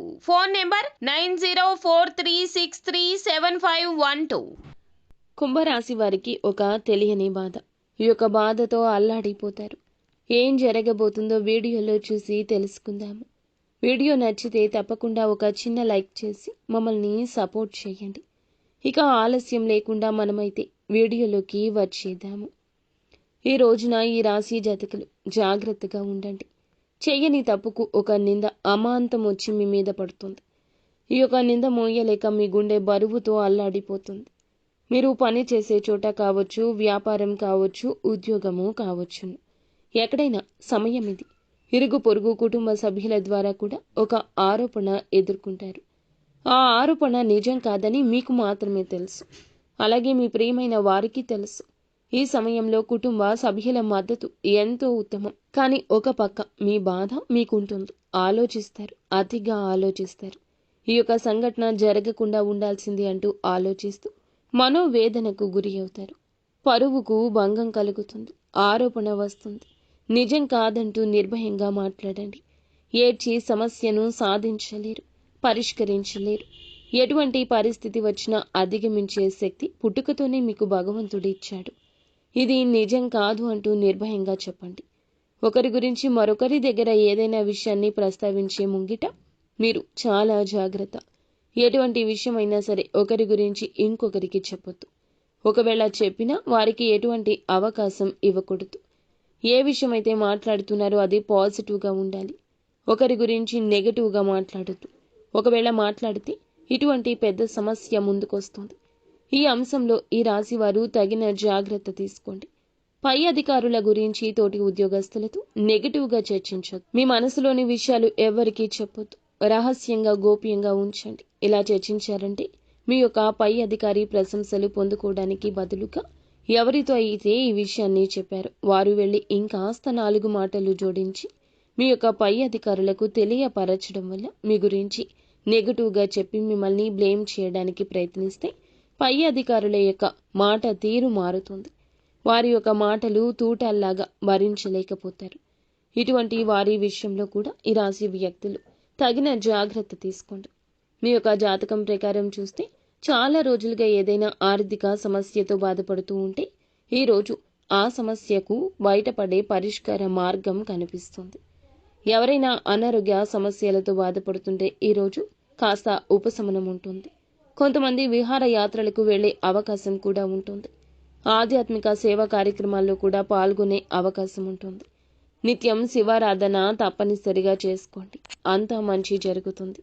Phone number nine zero four three six three seven five one two. కుంభరాశి వారికి ఒక తెలియని బాధ. ఈ యొక్క బాధతో అల్లాడిపోతారు. ఏం జరగబోతుందో వీడియోలో చూసి తెలుసుకుందాము. వీడియో నచ్చితే తప్పకుండా ఒక చిన్న లైక్ చేసి మమ్మల్ని సపోర్ట్ చేయండి. ఇక ఆలస్యం లేకుండా మనమైతే వీడియోలోకి వచ్చేద్దాము. ఈ రోజున ఈ రాశి జాతకులు జాగ్రత్తగా ఉండండి. చెయ్యని తప్పుకు ఒక నింద అమాంతం వచ్చి మీ మీద పడుతుంది. ఈ యొక్క నింద మోయలేక మీ గుండె బరువుతో అల్లాడిపోతుంది. మీరు పని చేసే చోట కావచ్చు వ్యాపారం కావచ్చు ఉద్యోగము కావచ్చు ఎక్కడైనా సమయం ఇది. ఇరుగు పొరుగు కుటుంబ సభ్యుల ద్వారా కూడా ఒక ఆరోపణ ఎదుర్కొంటారు. ఆ ఆరోపణ నిజం కాదని మీకు మాత్రమే తెలుసు. అలాగే మీ ప్రియమైన వారికి తెలుసు. ఈ సమయంలో కుటుంబ సభ్యుల మద్దతు ఎంతో ఉత్తమం. కానీ ఒక పక్క మీ బాధ మీకుంటుంది. ఆలోచిస్తారు. అతిగా ఆలోచిస్తారు. ఈ యొక్క సంఘటన జరగకుండా ఉండాల్సింది అంటూ ఆలోచిస్తూ మనోవేదనకు గురి అవుతారు. పరువుకు భంగం కలుగుతుంది. ఆరోపణ వస్తుంది. నిజం కాదంటూ నిర్భయంగా మాట్లాడండి. ఏడ్చి సమస్యను సాధించలేరు. పరిష్కరించలేరు. ఎటువంటి పరిస్థితి వచ్చినా అధిగమించే శక్తి పుట్టుకతోనే మీకు భగవంతుడు ఇచ్చాడు. ఇది నిజం కాదు అంటూ నిర్భయంగా చెప్పండి. ఒకరి గురించి మరొకరి దగ్గర ఏదైనా విషయాన్ని ప్రస్తావించే ముంగిట మీరు చాలా జాగ్రత్త. ఎటువంటి విషయమైనా సరే ఒకరి గురించి ఇంకొకరికి చెప్పొద్దు. ఒకవేళ చెప్పినా వారికి ఎటువంటి అవకాశం ఇవ్వకూడదు. ఏ విషయమైతే మాట్లాడుతున్నారో అది పాజిటివ్గా ఉండాలి. ఒకరి గురించి నెగటివ్గా మాట్లాడద్దు. ఒకవేళ మాట్లాడితే ఇటువంటి పెద్ద సమస్య ముందుకొస్తుంది. ఈ అంశంలో ఈ రాశి వారు తగిన జాగ్రత్త తీసుకోండి. పై అధికారుల గురించి తోటి ఉద్యోగస్తులతో నెగటివ్గా చర్చించొద్దు. మీ మనసులోని విషయాలు ఎవరికీ చెప్పొద్దు. రహస్యంగా గోప్యంగా ఉంచండి. ఇలా చర్చించారంటే మీ యొక్క పై అధికారి ప్రశంసలు పొందుకోవడానికి బదులుగా ఎవరితో అయితే ఈ విషయాన్ని చెప్పారు వారు వెళ్ళి ఇంకాస్త నాలుగు మాటలు జోడించి మీ యొక్క పై అధికారులకు తెలియపరచడం వల్ల మీ గురించి నెగటివ్గా చెప్పి మిమ్మల్ని బ్లేమ్ చేయడానికి ప్రయత్నిస్తే పై అధికారుల యొక్క మాట తీరు మారుతుంది. వారి యొక్క మాటలు తూటాల్లాగా భరించలేకపోతారు. ఇటువంటి వారి విషయంలో కూడా ఈ రాశి వ్యక్తులు తగిన జాగ్రత్త తీసుకోండి. మీ యొక్క జాతకం ప్రకారం చూస్తే చాలా రోజులుగా ఏదైనా ఆర్థిక సమస్యతో బాధపడుతూ ఉంటే ఈరోజు ఆ సమస్యకు బయటపడే పరిష్కార మార్గం కనిపిస్తుంది. ఎవరైనా అనారోగ్య సమస్యలతో బాధపడుతుంటే ఈరోజు కాస్త ఉపశమనం ఉంటుంది. కొంతమంది విహారయాత్రలకు వెళ్ళే అవకాశం కూడా ఉంటుంది. ఆధ్యాత్మిక సేవా కార్యక్రమాల్లో కూడా పాల్గొనే అవకాశం ఉంటుంది. నిత్యం శివారాధన తప్పనిసరిగా చేసుకోండి. అంతా మంచి జరుగుతుంది.